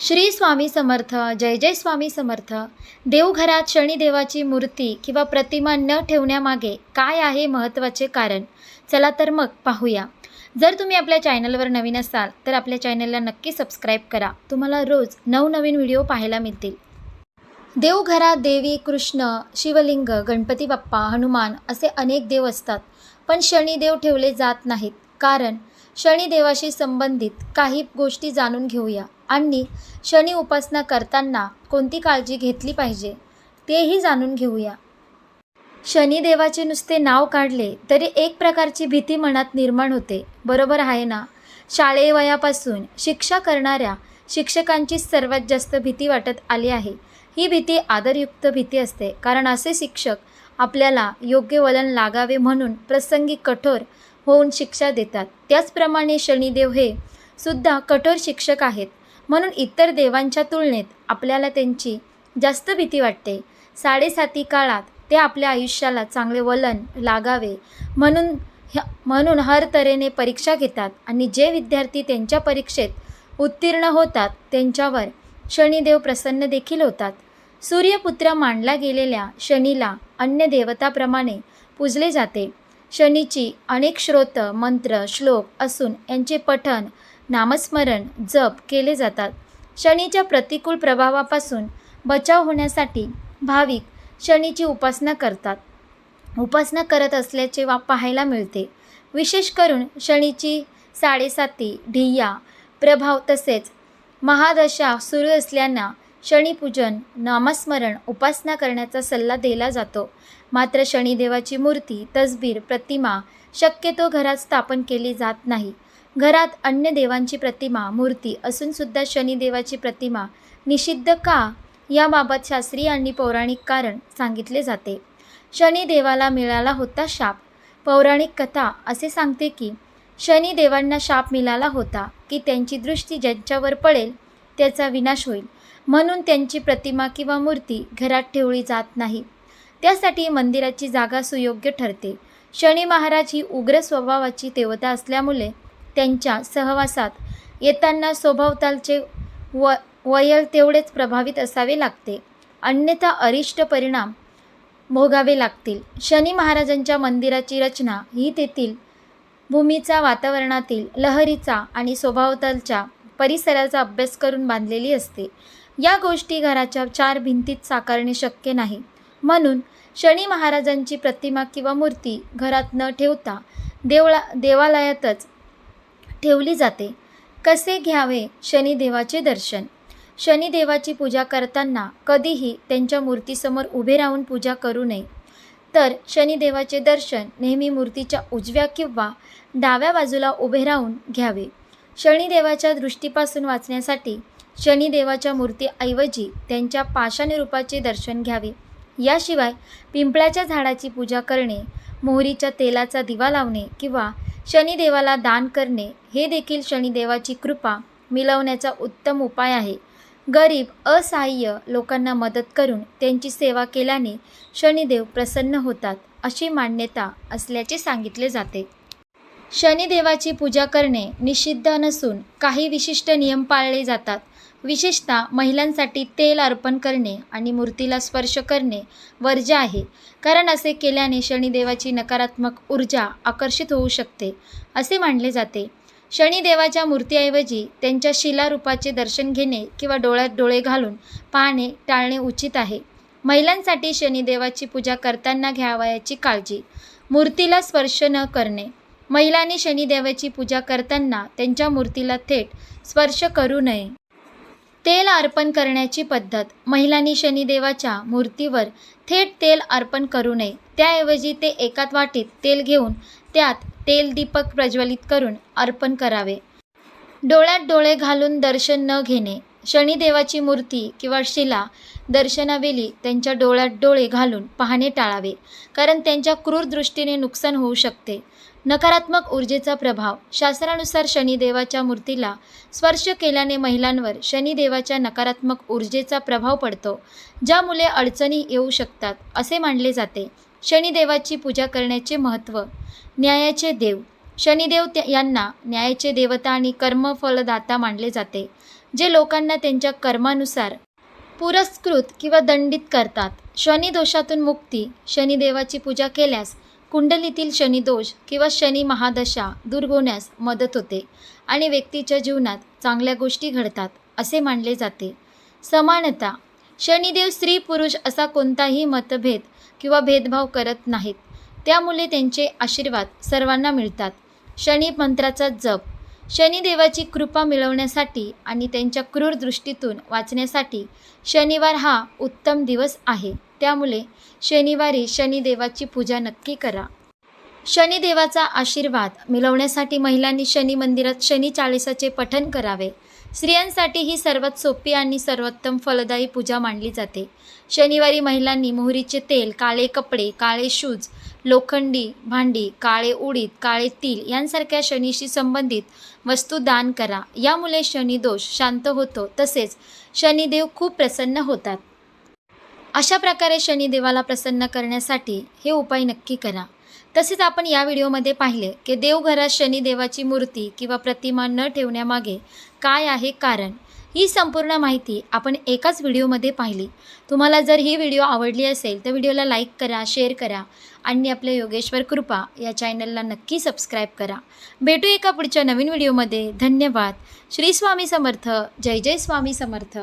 श्री स्वामी समर्थ जय जय स्वामी समर्थ. देवघरात शनिदेवाची मूर्ती किंवा प्रतिमा न ठेवण्यामागे काय आहे महत्त्वाचे कारण? चला तर मग पाहूया. जर तुम्ही आपल्या चॅनलवर नवीन असाल तर आपल्या चॅनलला नक्की सबस्क्राईब करा. तुम्हाला रोज नवनवीन व्हिडिओ पाहायला मिळतील. देवघरात देवी कृष्ण शिवलिंग गणपती बाप्पा हनुमान असे अनेक देव असतात. पण शनिदेव ठेवले जात नाहीत. कारण शनिदेवाशी संबंधित काही गोष्टी जाणून घेऊया. आणि शनी उपासना करताना कोणती काळजी घेतली पाहिजे तेही जाणून घेऊया. शनिदेवाचे नुसते नाव काढले तरी एक प्रकारची भीती मनात निर्माण होते. बरोबर आहे ना? शाळे वयापासून शिक्षा करणाऱ्या शिक्षकांची सर्वात जास्त भीती वाटत आली आहे. ही भीती आदरयुक्त भीती असते कारण असे शिक्षक आपल्याला योग्य वलन लागावे म्हणून प्रसंगी कठोर होऊन शिक्षा देतात. त्याचप्रमाणे शनिदेव हे सुद्धा कठोर शिक्षक आहेत. म्हणून इतर देवांच्या तुलनेत आपल्याला त्यांची जास्त भीती वाटते. साडेसाती काळात ते आपल्या आयुष्याला चांगले वलन लागावे म्हणून म्हणून हर तऱ्हेने परीक्षा घेतात आणि जे विद्यार्थी त्यांच्या परीक्षेत उत्तीर्ण होतात त्यांच्यावर शनिदेव प्रसन्न देखील होतात. सूर्यपुत्र मानला गेलेल्या शनीला अन्य देवताप्रमाणे पूजले जाते. शनीची अनेक श्रोत मंत्र श्लोक असून यांचे पठण नामस्मरण जप केले जातात. शनीच्या प्रतिकूल प्रभावापासून बचाव होण्यासाठी भाविक शनीची उपासना करतात. उपासना करत असल्याचे वा पाहायला मिळते. विशेष करून शनीची साडेसाती ढिय्या प्रभाव तसेच महादशा सुरू असल्यानं शनीपूजन नामस्मरण उपासना करण्याचा सल्ला दिला जातो. मात्र शनिदेवाची मूर्ती तसबीर प्रतिमा शक्यतो घरात स्थापन केली जात नाही. घरात अन्य देवांची प्रतिमा मूर्ती असूनसुद्धा शनिदेवाची प्रतिमा निषिद्ध का? याबाबत शास्त्रीय आणि पौराणिक कारण सांगितले जाते. शनिदेवाला मिळाला होता शाप. पौराणिक कथा असे सांगते की शनिदेवांना शाप मिळाला होता की त्यांची दृष्टी ज्यांच्यावर पडेल त्याचा विनाश होईल. म्हणून त्यांची प्रतिमा किंवा मूर्ती घरात ठेवली जात नाही. त्यासाठी मंदिराची जागा सुयोग्य ठरते. शनी महाराज ही उग्र स्वभावाची देवता असल्यामुळे त्यांच्या सहवासात येताना स्वभावतालचे व वयल तेवढेच प्रभावित असावे लागते. अन्यथा अरिष्ट परिणाम भोगावे लागतील. शनी महाराजांच्या मंदिराची रचना ही तेथील भूमीचा वातावरणातील लहरीचा आणि स्वभावतालच्या परिसराचा अभ्यास करून बांधलेली असते. या गोष्टी घराच्या चार भिंतीत साकारणे शक्य नाही. म्हणून शनी महाराजांची प्रतिमा किंवा मूर्ती घरात न ठेवता देवळा देवालयातच ठेवली जाते. कसे घ्यावे? शनिदेवाचे दर्शन. शनिदेवाची पूजा करताना कधीही त्यांच्या मूर्तीसमोर उभे राहून पूजा करू नये. तर शनिदेवाचे दर्शन नेहमी मूर्तीच्या उजव्या किंवा डाव्या बाजूला उभे राहून घ्यावे. शनिदेवाच्या दृष्टीपासून वाचण्यासाठी शनिदेवाच्या मूर्तीऐवजी त्यांच्या पाषाण रूपाचे दर्शन घ्यावे. याशिवाय पिंपळाच्या झाडाची पूजा करणे मोहरीच्या तेलाचा दिवा लावणे किंवा शनिदेवाला दान करणे हे देखील शनिदेवाची कृपा मिळवण्याचा उत्तम उपाय आहे. गरीब असहाय्य लोकांना मदत करून त्यांची सेवा केल्याने शनिदेव प्रसन्न होतात अशी मान्यता असल्याचे सांगितले जाते. शनिदेवाची पूजा करणे निषिद्ध नसून काही विशिष्ट नियम पाळले जातात. विशेषतः महिलांसाठी तेल अर्पण करणे आणि मूर्तीला स्पर्श करणे वर्ज्य आहे. कारण असे केल्याने शनिदेवाची नकारात्मक ऊर्जा आकर्षित होऊ शकते असे मानले जाते. शनिदेवाच्या मूर्तीऐवजी त्यांच्या शिलारूपाचे दर्शन घेणे किंवा डोळ्यात डोळे घालून पाहणे टाळणे उचित आहे. महिलांसाठी शनिदेवाची पूजा करताना घ्यावयाची काळजी. मूर्तीला स्पर्श न करणे. महिलांनी शनिदेवाची पूजा करताना त्यांच्या मूर्तीला थेट स्पर्श करू नये. तेल अर्पण करण्याची पद्धत. महिलांनी शनिदेवाच्या मूर्तीवर थेट तेल अर्पण करू नये. त्याऐवजी ते एकाच वाटीत तेल घेऊन त्यात तेल दीपक प्रज्वलित करून अर्पण करावे. डोळ्यात डोळे घालून दर्शन न घेणे. शनिदेवाची मूर्ती किंवा शिला दर्शनावेली त्यांच्या डोळ्यात डोळे घालून पाहणे टाळावे कारण त्यांच्या क्रूर दृष्टीने नुकसान होऊ शकते. नकारात्मक ऊर्जेचा प्रभाव. शास्त्रानुसार शनिदेवाच्या मूर्तीला स्पर्श केल्याने महिलांवर शनिदेवाच्या नकारात्मक ऊर्जेचा प्रभाव पडतो ज्यामुळे अडचणी येऊ शकतात असे मानले जाते. शनिदेवाची पूजा करण्याचे महत्त्व न्यायाचे देव. शनिदेव यांना न्यायाचे देवता आणि कर्मफलदाता मानले जाते जे लोकांना त्यांच्या कर्मानुसार पुरस्कृत किंवा दंडित करतात. शनिदोषातून मुक्ती. शनिदेवाची पूजा केल्यास कुंडलीतील शनिदोष किंवा शनी महादशा दूर होण्यास मदत होते आणि व्यक्तीच्या जीवनात चांगल्या गोष्टी घडतात असे मानले जाते. समानता शनिदेव स्त्री पुरुष असा कोणताही मतभेद किंवा भेदभाव करत नाहीत. त्यामुळे त्यांचे आशीर्वाद सर्वांना मिळतात. शनी मंत्राचा जप शनिदेवाची कृपा मिळवण्यासाठी आणि त्यांच्या क्रूर दृष्टीतून वाचण्यासाठी शनिवार हा उत्तम दिवस आहे. त्यामुळे शनिवारी शनिदेवाची पूजा नक्की करा. शनिदेवाचा आशीर्वाद मिळवण्यासाठी महिलांनी शनी मंदिरात शनी चाळीसाचे पठण करावे. स्त्रियांसाठी ही सर्वात सोपी आणि सर्वोत्तम फलदायी पूजा मानली जाते. शनिवारी महिलांनी मोहरीचे तेल काळे कपडे काळे शूज लोखंडी भांडी काळे उडीद काळे तीळ यांसारख्या शनीशी संबंधित वस्तू दान करा. यामुळे शनिदोष शांत होतो. तसेच शनिदेव खूप प्रसन्न होतात. अशा प्रकारे शनिदेवाला प्रसन्न करण्यासाठी हे उपाय नक्की करा. तसेच आपण या व्हिडिओमध्ये पाहिले की देवघरात शनिदेवाची मूर्ती किंवा प्रतिमा न ठेवण्यामागे काय आहे कारण ही संपूर्ण माहिती आपण एकाच व्हिडिओमध्ये पाहिली. तुम्हाला जर ही व्हिडिओ आवडली असेल तर व्हिडिओला लाईक करा शेअर करा आणि आपल्या योगेश्वर कृपा या चॅनलला नक्की सबस्क्राईब करा. भेटू एका पुढच्या नवीन व्हिडिओमध्ये. धन्यवाद. श्री स्वामी समर्थ. जय जय स्वामी समर्थ.